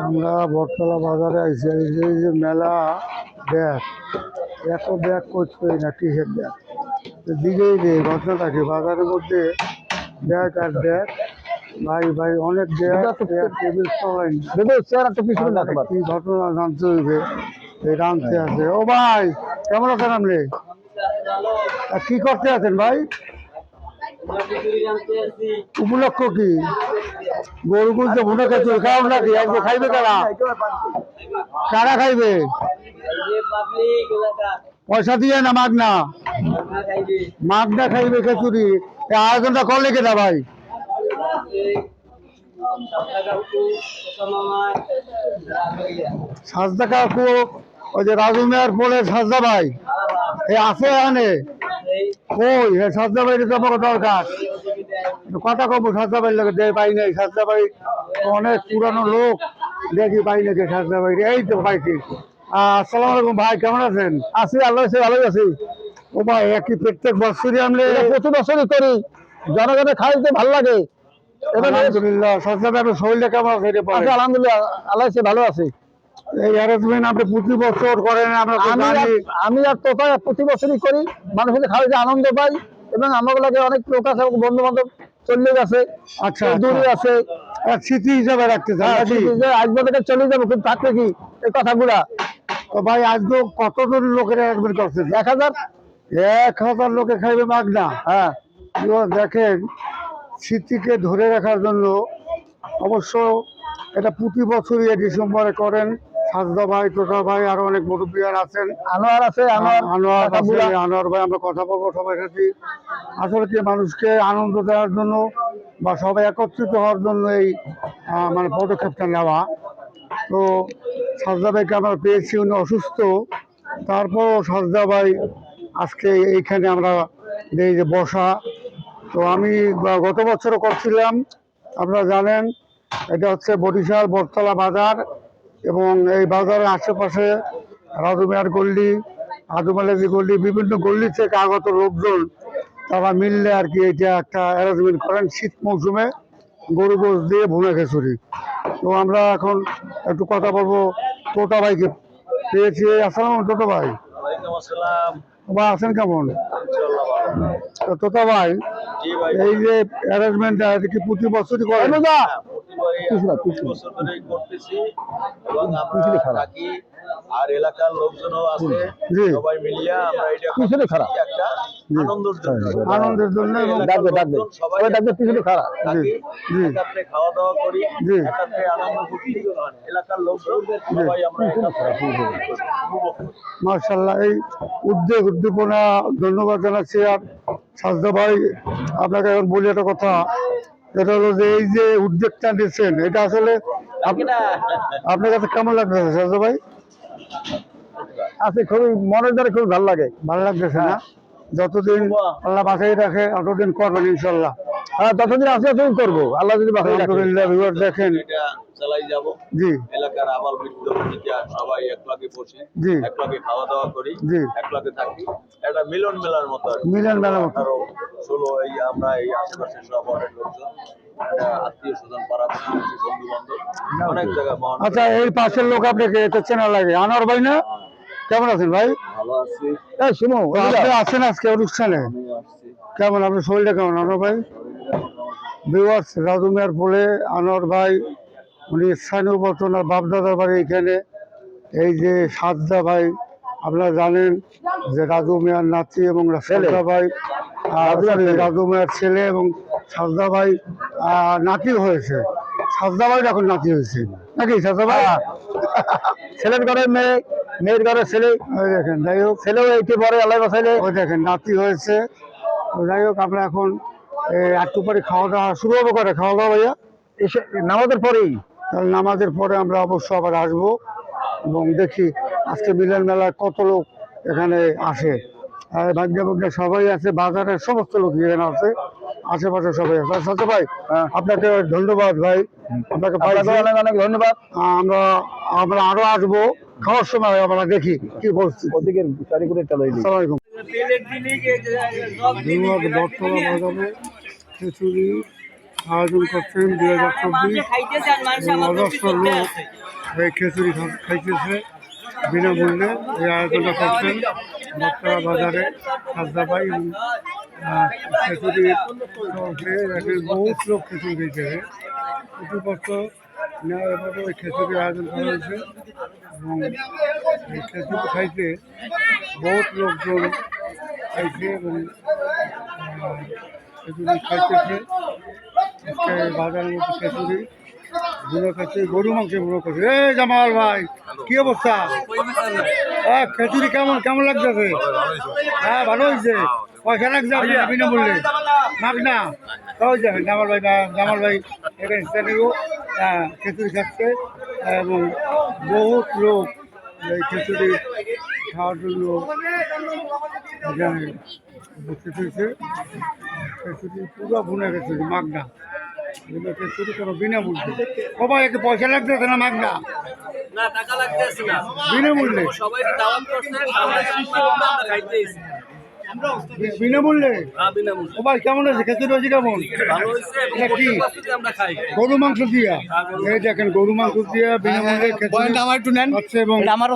আমরা বটতলা বাজারে আইসি এই যে- মেলা ব্যাগ এত ব্যাগ করতে না কিসের ব্যাগ? দিকেই রে ঘটনাটা কি? বাজারের মধ্যে ব্যাগ আর ব্যাগ ভাই ভাই অনেক ব্যাগ টেবিল কি ঘটনা জানতে হইবে? এই রাঁধতে আছে। ও ভাই কেমন আছেন আপনি? তা কি করতে আছেন ভাই? উপলক্ষ কি? গরু গুলতে ভুনে খেতে খাও নাকি? একদম খাইবে কারা? কারা খাইবে? পয়সা দিয়ে না মাগনা? মাগনা খাইবে খেচুরি আয়োজনটা করলে কেটা ভাই? সাজদা কাকু, ওই যে রাজু মেয়ার পরে সাজদা ভাই। এ আছে এখানে? সাজদা ভাই তো আমার দরকার। কথা কব সাজদা ভাই লাগে দেয় পাই নাই। সাজদা ভাই অনেক পুরানো লোক দেখি পাই নাকি সাজদা ভাই এই তো পাইছি আসসালামু আলাইকুম ভাই কেমন আছেন? আছি আল্লাহ ভালোই আছি। ও ভাই একই প্রত্যেক বছরই আমরা প্রতি বছরই করি। জনগণের খাইতে ভালো লাগে। আলহামদুলিল্লাহ সাজদা আপনার শরীরটা কেমন আছে আলহামদুলিল্লাহ আল্লাহ ভালো আছে। হ্যারাসমেন্ট আপনি প্রতি বছর করেন আমরা আমি আর- তোতা প্রতি বছরই করি। মানুষের খাওয়াতে আনন্দ পাই এবং আমার লাগে অনেক লোক আছে বন্ধু বান্ধব চলে গেছে আচ্ছা দূরে আচ্ছা। আছে। স্মৃতি হিসাবে রাখতে চান হ্যাঁ, নাকি? যে থেকে চলে যাব কিন্তু থাকবে কি? এই কথাগুলা। তো ভাই আজকে কতজন লোকের অ্যারেঞ্জমেন্ট করছে? এক হাজার? এক হাজার লোকে খাইবে মাগনা? হ্যাঁ। দেখেন স্মৃতিকে ধরে রাখার জন্য অবশ্য এটা প্রতি বছরই ডিসেম্বরে করেন। সাজদা ভাই তোষা ভাই আরও অনেক মুরব্বিয়ার আছেন। আনোয়ার আছে আনোয়ার আছে, আনোয়ার ভাই আমরা কথা বলব সবাই সাথে আসলে কি মানুষকে আনন্দ দেওয়ার জন্য বা সবাই একত্রিত হওয়ার জন্য এই মানে পদক্ষেপটা নেওয়া। তো সাজদা ভাইকে আমরা পেয়েছি উনি অসুস্থ। তারপর সাজদা ভাই আজকে এইখানে আমরা এই যে বসা। তো আমি গত বছরও করছিলাম আপনারা জানেন এটা হচ্ছে বরিশাল বটতলা বাজার। এবং এই বাজারের আশেপাশে রাজুমিয়ার গল্লি আদুমালাজি গল্লি বিভিন্ন গল্লি থেকে আগত লোকজন তারা মিললে আর কি এটা একটা অ্যারেঞ্জমেন্ট করেন শীত মৌসুমে গরু গোস দিয়ে ভুনা খিচুড়ি। তো আমরা এখন একটু কথা বলব টোটা ভাইকে। পেয়েছি আসসালাম তোতা ভাই। ওয়ালাইকুম আসসালাম। ভাই আছেন কেমন? ইনশাআল্লাহ তো তোতা ভাই এই যে অ্যারেঞ্জমেন্টটা কি প্রতি বছরই করেন? করতেছি এবং আমরা থাকি আর এলাকার লোকজনও আছে সবাই মিলিয়ে আমরা এটা পিছনে খারাপ। একটা আনন্দের জন্য। আনন্দের জন্য ডাকবে ডাকবে। সবাই ডাকবে পিছনে খারাপ। থাকি জি। একাত্রে খাওয়া দাওয়া করি জি। আনন্দ ফুর্তি এলাকার লোকজন সবাই আমরা একাত্রে উপভোগ করি। মার্শাল্লাহ এই উদ্যোগ উদ্দীপনা ধন্যবাদ জানাচ্ছি। আর সাজদা ভাই আপনাকে এখন বলি একটা কথা। এটা হলো যে এই যে উদ্যোগটা নিচ্ছেন এটা আসলে আপনার কাছে কেমন লাগতেছে ভাই? আছে খুবই মনের দ্বারা খুব ভালো লাগে ভালো লাগতেছে না? যতদিন আল্লাহ বাসাই রাখে ততদিন করবেন ইনশাল্লাহ হ্যাঁ ততদিন আছে করব। আল্লাহ যদি রাখে। দেখেন। চালাই যাব। জি। এলাকার আবার বৃদ্ধ সবাই একলাগে বসি জি। একলাগে খাওয়া দাওয়া করি জি। একলাগে থাকি। একটা মিলন মেলার মতো মিলন মেলার মতো। ষোলো এই আমরা এই আশেপাশে সব অনেক লোকজন আত্মীয় স্বজন পাড়া বন্ধু বান্ধব অনেক জায়গায় আচ্ছা এই পাশের লোক আপনাকে এটা চেনা লাগে। আনোয়ার ভাই না? কেমন আছেন ভাই? ভালো আছি। এই শুনো তো আপনি আছেন আজকে অনুষ্ঠানে? কেমন আপনার শরীরটা কেমন আনোয়ার ভাই? বিওয়ার্স রাজু মিয়ার বলে আনোয়ার ভাই উনি স্থানীয় বর্তন আর বাপদাদার বাড়ি এখানে। এই যে সাজদা ভাই আপনারা জানেন যে রাজু মিয়ার নাতি এবং সাজদা ভাই রাজু মিয়ার ছেলে এবং সাজদা ভাই নাতি হয়েছে। সাজদা ভাই এখন নাতি হয়েছে। নাকি সাজদা ভাই? ছেলের ঘরে মেয়ে মেয়ের ঘরে ছেলে। ওই দেখেন যাই হোক। ছেলেও এইটি পরে আল্লাহ বাসাইলে। ওই দেখেন নাতি হয়েছে। যাই হোক আমরা এখন একটু পরে খাওয়া দাওয়া শুরু হবে করে খাওয়া দাওয়া ভাইয়া। এসে নামাজের পরেই। তাহলে নামাজের পরে আমরা অবশ্য আবার আসব এবং দেখি আজকে মিলন মেলায় কত লোক এখানে আসে। আর ভাগ্য ভাগ্য সবাই আছে বাজারের সমস্ত লোক এখানে আছে আশেপাশে সবাই আছে। সাথে ভাই আপনাকে ধন্যবাদ ভাই আপনাকে অনেক অনেক ধন্যবাদ। আমরা আমরা আরও আসব খাওয়ার সময় আমরা দেখি কি বলছি। বাজারে খিচুড়ি আয়োজন করছেন দুই হাজার চব্বিশ। অজস্র লোক এই খিচুড়ি খাইতেছে বিনামূল্যে। এই আয়োজনটা করছেন বক্তরা বাজারে খাজদাবাই এবং খিচুড়ি বহুত লোক খিচুড়ি খেয়েছে। প্রতিপক্ষ নেওয়া এভাবে ওই খিচুড়ির আয়োজন করা হয়েছে। এবং এই খিচুড়ি খাইতে বহুত লোকজন খাইছে এবং খিচুড়ি খাইতেছে। বাজারের মধ্যে খিচুড়ি বুনো খিচুড়ি গরু মাংস বুনো খিচুড়ি এই জামাল ভাই কি অবস্থা? হ্যাঁ খিচুড়ি কেমন কেমন লাগতেছে? হ্যাঁ ভালো হয়েছে। পয়সা লাগছে মাগ না। জামাল ভাই জামাল ভাই এখানে স্থানীয় হ্যাঁ, খাচ্ছে এবং বহুত লোক এই খিচুড়ি খাওয়ার জন্য এখানে পুরো ভুনে খিচুড়ি মাগনা বিনামূল্যে সবাই একটু পয়সা লাগতেছে না মাগনা না? টাকা লাগতেছে না। বিনামূল্যে? সবাই দাওয়াত করছে হ্যাঁ কেমন আছে? খেতে রয়েছে কেমন? কি? গরু মাংস দিয়া? এই দেখেন গরু মাংস দিয়া বিনামূল্যে খেচুড়ি আমার একটু নেন। হচ্ছে এবং আমার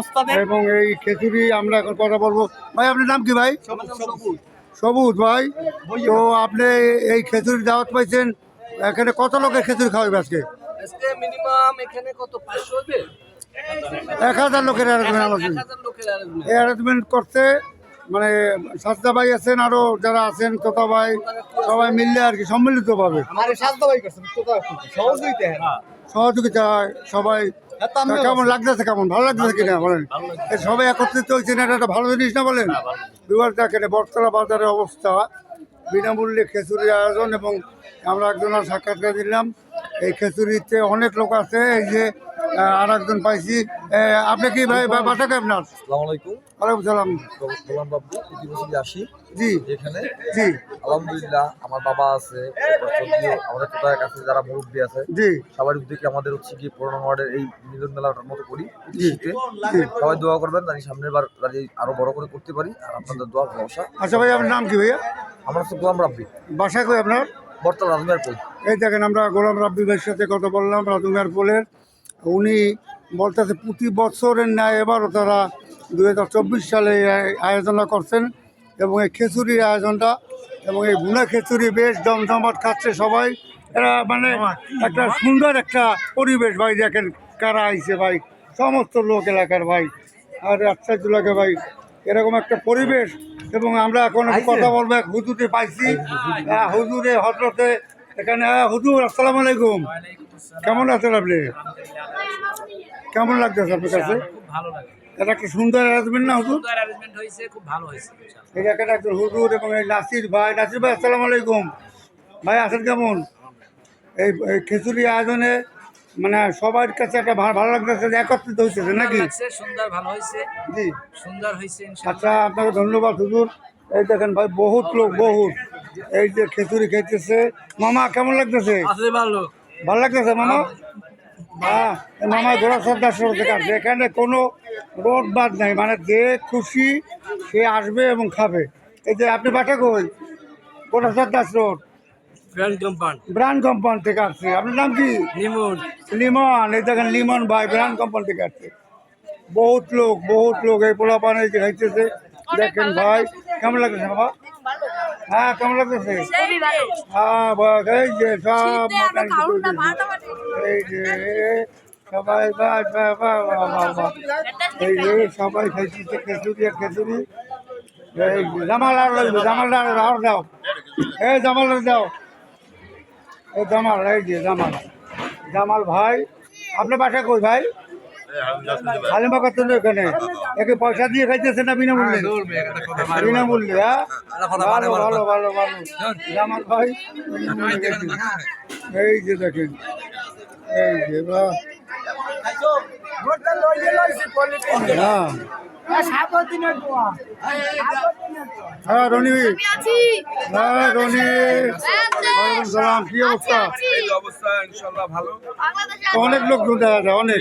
এবং এই খেচুরি আমরা এখন কথা বলব। ভাই আপনার নাম কি ভাই? সবুজ। ভাই। তো আপনি এই খেচুরি দাওয়াত পাইছেন। এখানে কত লোকের খেচুড়ি খাওয়াবে আজকে? আজকে মিনিমাম এখানে কত? পাঁচশো হবে? এক হাজার লোকের অ্যারেঞ্জমেন্ট অ্যারেঞ্জমেন্ট করতে মানে সাজদা ভাই আছেন আরও যারা আছেন তোতা ভাই সবাই মিললে আর কি সম্মিলিত হইতে সহযোগিতা হয়। সবাই তা কেমন লাগতেছে কেমন? ভালো লাগতেছে কিনা বলেন? সবাই একত্রিত হয়েছে না এটা একটা ভালো জিনিস না বলেন? দুবার দেখেন বটতলা বাজারের অবস্থা। বিনামূল্যে খেচুরির আয়োজন এবং আমরা একজনের সাক্ষাৎকার দিলাম। এই খেচুরিতে অনেক লোক আছে, এই যে আর একজন পাইছি। আপনি কি ভাই বাসা কে আপনার? আলাইকুম। ওয়ালাইকুম সালাম। গোলাম বাবু প্রতি বছরই আসি। জি। এখানে? জি। আলহামদুলিল্লাহ আমার বাবা আছে। আমাদের কোথায় কাছে যারা মুরব্বী আছে জি। সবার উদ্যোগে আমাদের হচ্ছে কি পুরোনো ওয়ার্ডের এই মিলন মেলাটার মতো করি। শীতে সবাই দোয়া করবেন জানি সামনের বার জানি আরও বড় করে করতে পারি আর আপনাদের দোয়া ভরসা। আচ্ছা ভাই আপনার নাম কি ভাইয়া? আমার হচ্ছে গোলাম রাব্বি। বাসা কই আপনার? বর্তমান রাজমের পোল এই দেখেন আমরা গোলাম রাব্বি ভাইয়ের সাথে কথা বললাম রাজুমিয়ার পোলের উনি বলতেছে প্রতি বছরের ন্যায় এবারও তারা দু হাজার চব্বিশ সালে এই আয়- আয়োজনটা করছেন এবং এই খিচুড়ির আয়োজনটা এবং এই ভুনা খিচুড়ি বেশ জমজমাট খাচ্ছে সবাই। এরা মানে একটা সুন্দর একটা পরিবেশ ভাই দেখেন কারা আইছে ভাই সমস্ত লোক এলাকার ভাই। আর আশ্চর্য লাগে ভাই এরকম একটা পরিবেশ এবং আমরা এখন কথা বলব এক হুজুরে পাইছি। আহ, হুজুরে। হজরতে এখানে আহ, হুজুর আসসালামু আলাইকুম। কেমন আছেন আপনি? কেমন লাগতেছে আপনার কাছে? ভালো এটা একটা সুন্দর অ্যারেঞ্জমেন্ট না হুজুর? অ্যারেঞ্জমেন্ট হয়েছে খুব ভালো হয়েছে এই এখানে একজন হুজুর এবং এই নাসির ভাই। নাসির ভাই আসসালামু আলাইকুম। ভাই আছেন কেমন? এই খিচুড়ি আয়োজনে মানে সবার কাছে একটা ভালো লাগতেছে একত্রিত হইতেছে নাকি? লাগছে সুন্দর ভালো হয়েছে। জি। সুন্দর হয়েছে আচ্ছা আপনাকে ধন্যবাদ হুজুর। এই দেখেন ভাই বহুত লোক বহুত। এই যে খিচুড়ি খেতেছে। মামা কেমন লাগতেছে? ভালো। ভালো লাগতেছে মামা? হ্যাঁ মামা সর্দার সড়ক থেকে। আসছে এখানে কোনো রোড বাদ নাই মানে যে খুশি সে আসবে এবং খাবে। এই যে আপনি বাটা কই? ঘোড়া সর্দার রোড ব্রান্ড কোম্পানি থেকে আসছে। আপনার নাম কি? নিমুন লিমন এই দেখেন লিমন ভাই ব্রান্ড কোম্পানি থেকে আসছে। বহুত লোক বহুত লোক এই পোলা পানি যে খাইতেছে। দেখেন ভাই কেমন লাগতেছে বাবা হ্যাঁ কেমন লাগতেছে? হ্যাঁ এই যে সব এই যে সবাই। এই যে সবাই খাইতেছে খেচুরি আর খেচুরি এই জামাল আর জামাল আর দাও। এই জামাল দাও। এই জামাল এই যে জামাল। জামাল ভাই আপনার বাসা কই ভাই? হালিমা কত এখানে একে পয়সা দিয়ে খাইতেছে না বিনামূল্যে? বিনামূল্যে হ্যাঁ? ভালো ভালো ভালো ভালো জামাল ভাই এই যে দেখেন। এই যে বাহ হ্যাঁ হ্যাঁ রনি। হ্যাঁ রনি সালাম কি অবস্থা? অবস্থা ইনশাল্লাহ ভালো। অনেক লোক দেখা যায় অনেক।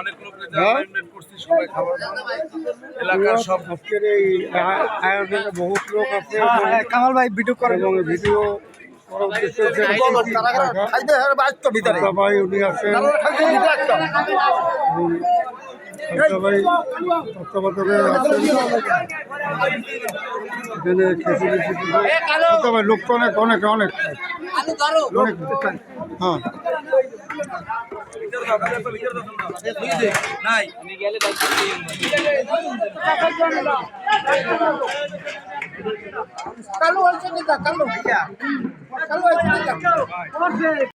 অনেক লোককে হ্যাঁ? করছি সবাই খাবার এলাকার সব আজকের এই আয়োজনে বহুত লোক আছে। কামাল ভাই ভিডিও করে এবং ভিডিও বড় উদ্দেশ্য হচ্ছে খাজা ভাই উনি আছেন। ভাই তত্ত্বাবধানে আছেন। এখানে খিচুড়ি খিচুড়ি খাজা ভাই লোক তো অনেক অনেক অনেক। অনেক। হ্যাঁ। কালো হয়েছে কালো। কালো হয়েছে